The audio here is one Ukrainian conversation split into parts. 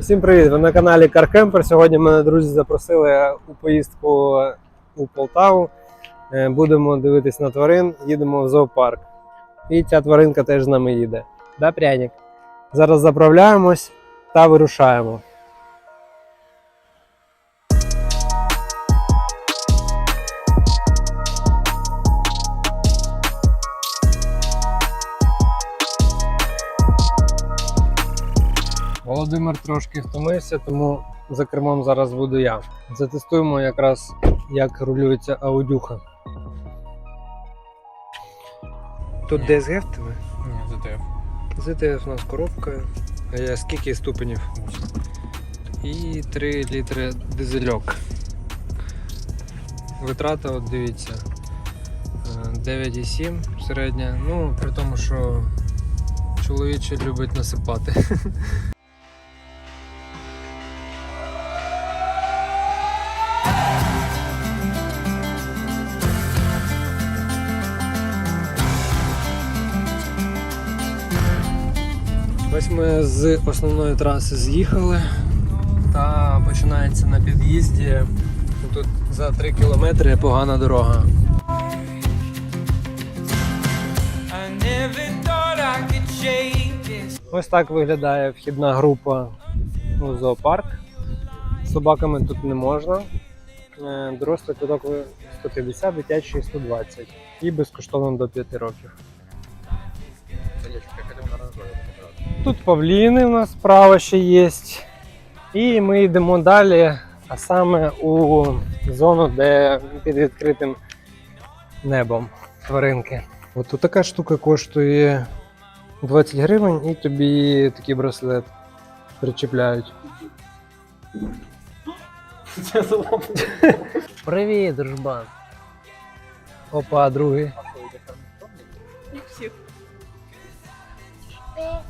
Всім привіт! Ви на каналі CarCamper. Сьогодні мене друзі запросили у поїздку у Полтаву. Е, Будемо дивитись на тварин, їдемо в зоопарк. І ця тваринка теж з нами їде. Да, пряник? Зараз заправляємось та вирушаємо. Володимир трошки втомився, тому за кермом зараз буду я. Затестуємо якраз, як рулюється аудюха. Тут DSG в тебе? Ні, ЗТФ. ZTF у нас коробка. А я скільки ступенів? І 3 літри дизельок. Витрата, от дивіться. е, 9,7 середня. Ну, при тому, що чоловіче любить насипати. Ось ми з основної траси з'їхали та починається на під'їзді. Тут за 3 кілометри погана дорога. Ось так виглядає вхідна група у зоопарк. З собаками тут не можна. Е, Дорослий куток 150, дитячий 120 і безкоштовно до 5 років. Тут павліни у нас справа ще є. І ми йдемо далі, а саме у зону, де під відкритим небом тваринки. От тут така штука коштує 20 гривень і тобі такий браслет причепляють. Привіт, дружбан. Опа, другий. And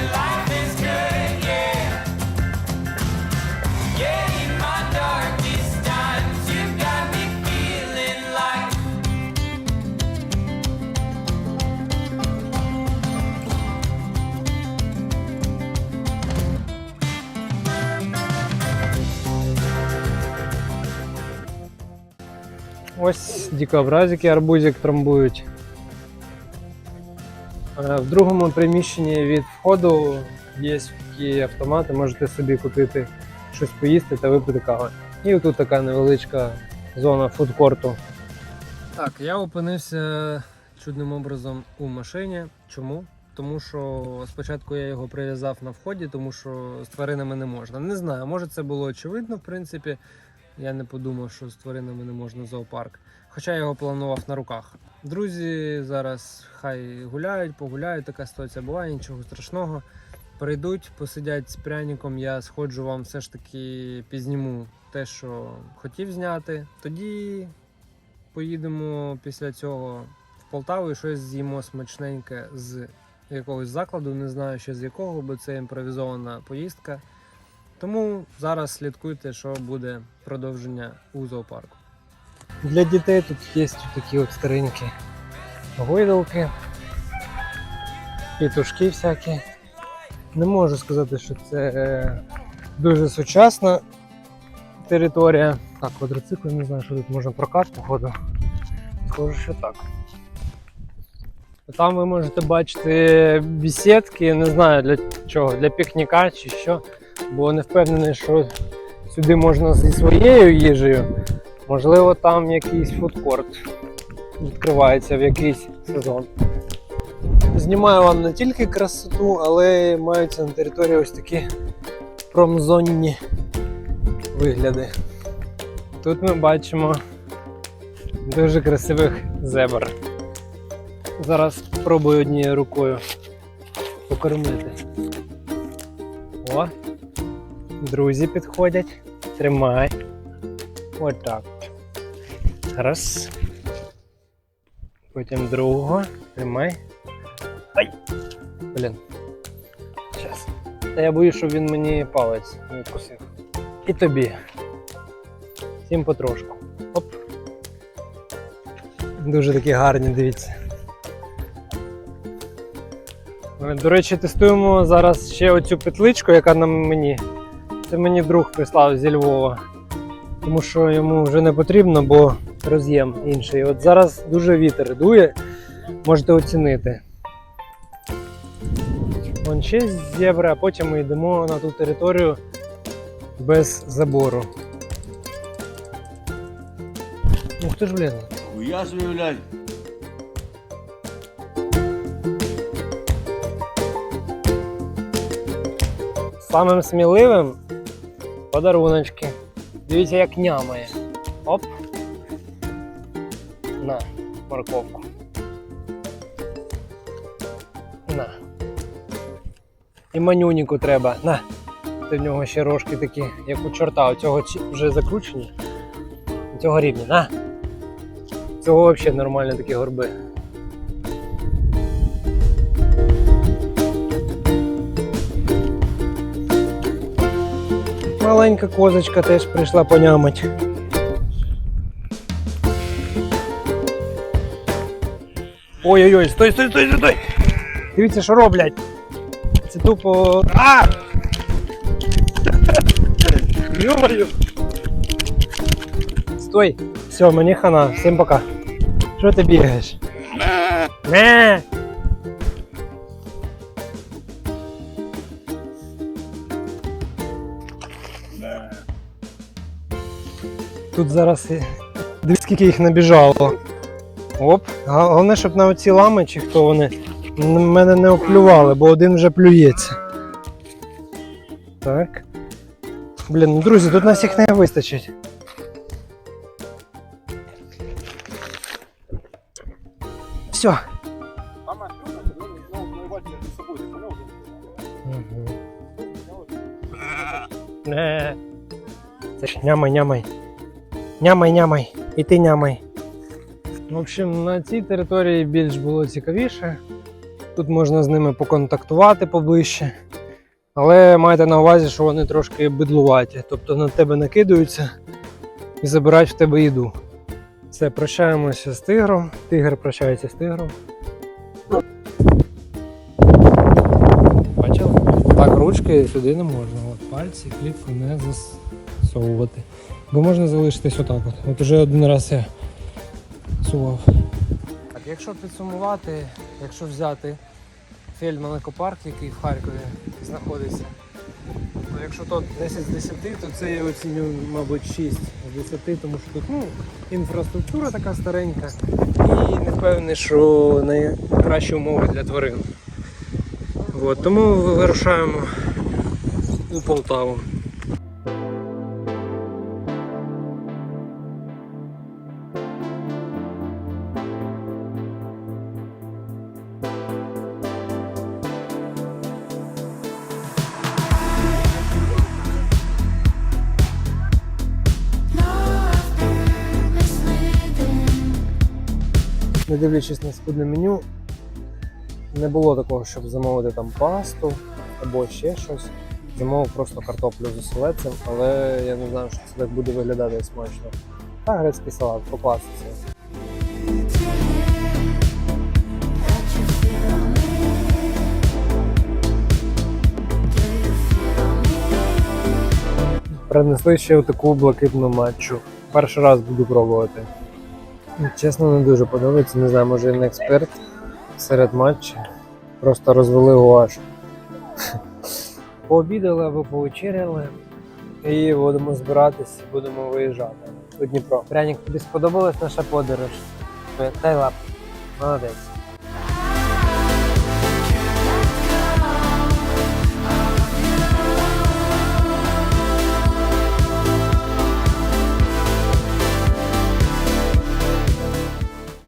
Ось дикобразики, арбузик трамбують. Е, В другому приміщенні від входу є такі автомати, можете собі купити щось поїсти та випити кави. І тут така невеличка зона фудкорту. Так, я опинився чудним образом у машині. Чому? Тому що спочатку я його прив'язав на вході, тому що з тваринами не можна. Не знаю, може це було очевидно, в принципі. Я не подумав, що з тваринами не можна зоопарк. Хоча я його планував на руках. Друзі зараз хай гуляють, погуляють, така ситуація буває, нічого страшного. Прийдуть, посидять з пряником, я сходжу вам все ж таки пізніму те, що хотів зняти. Тоді поїдемо після цього в Полтаву і щось з'їмо смачненьке з якогось закладу, не знаю ще з якого, бо це імпровізована поїздка. Тому зараз слідкуйте, що буде продовження у зоопарку. Для дітей тут є такі от старенькі гойдалки, пітушки всякі. Не можу сказати, що це е, дуже сучасна територія. Так, квадроцикли, не знаю, що тут можна прокат, походу. Схоже, що так. Там ви можете бачити бесідки, не знаю для чого, для пікніка чи що бо не впевнений, що сюди можна зі своєю їжею. Можливо, там якийсь фудкорт відкривається в якийсь сезон. Знімаю вам не тільки красоту, але маються на території ось такі промзонні вигляди. Тут ми бачимо дуже красивих зебр. Зараз спробую однією рукою покормити. О, Друзі підходять. Тримай. Отак. Раз. Потім другого. Тримай. Ай! Блін. Зараз. Та я боюсь, щоб він мені палець не відкусив. І тобі. Всім потрошку. Оп. Дуже такі гарні, дивіться. Е, До речі, тестуємо зараз ще оцю петличку, яка на мені. Це мені друг прислав зі Львова. Тому що йому вже не потрібно, бо роз'єм інший. От зараз дуже вітер дує, можете оцінити. Вон ще зебра, а потім ми йдемо на ту територію без забору. Ух ти ж, блін. Хуя собі, блядь. Самим сміливим подаруночки. Дивіться, як нямає. Оп. На, морковку. На. І манюніку треба. На. Ти в нього ще рожки такі, як у чорта. У цього вже закручені. У цього рівні. На. Цього взагалі нормальні такі горби. Маленька козочка теж прийшла понямать. Ой-ой-ой, стой, стой, стой, стой, стой! Дивіться, що роблять. Це тупо. А! Йо-моє! Стой! Все, мені хана, всім пока. Що ти бігаєш? Не! Тут зараз дивись, скільки їх набіжало. Оп. Головне, щоб на оці лами чи хто вони мене не оплювали, бо один вже плюється. Так. Блін, ну друзі, тут нас їх не вистачить. Все. Ж нямай, нямай. Нямай, нямай. І ти нямай. В общем, на цій території більш було цікавіше. Тут можна з ними поконтактувати поближче. Але майте на увазі, що вони трошки бидлуваті. Тобто на тебе накидаються і забирають в тебе їду. Все, прощаємося з тигром. Тигр прощається з тигром. Бачили? Так, ручки сюди не можна. От пальці, клітку не засовувати. Бо можна залишитись отак. От От уже один раз я сував. Так, якщо підсумувати, якщо взяти Фельдман екопарк, який в Харкові знаходиться, то якщо то 10 з 10, то це я оцінюю, мабуть, 6 з 10, тому що тут ну, інфраструктура така старенька і не впевнений, що найкращі умови для тварин. От, тому вирушаємо у Полтаву. Не дивлячись на скудне меню, не було такого, щоб замовити там пасту або ще щось. Замовив просто картоплю з оселедцем, але я не знаю, що це так буде виглядати смачно. Та грецький салат по. Принесли ще таку блакитну матчу. Перший раз буду пробувати. Чесно, не дуже подобається. Не знаю, може не експерт серед матчів. Просто розвели гуаш. Пообідали або повечеряли. І будемо збиратись, будемо виїжджати у Дніпро. Пряник, тобі сподобалась наша подорож? Дай лап. Молодець.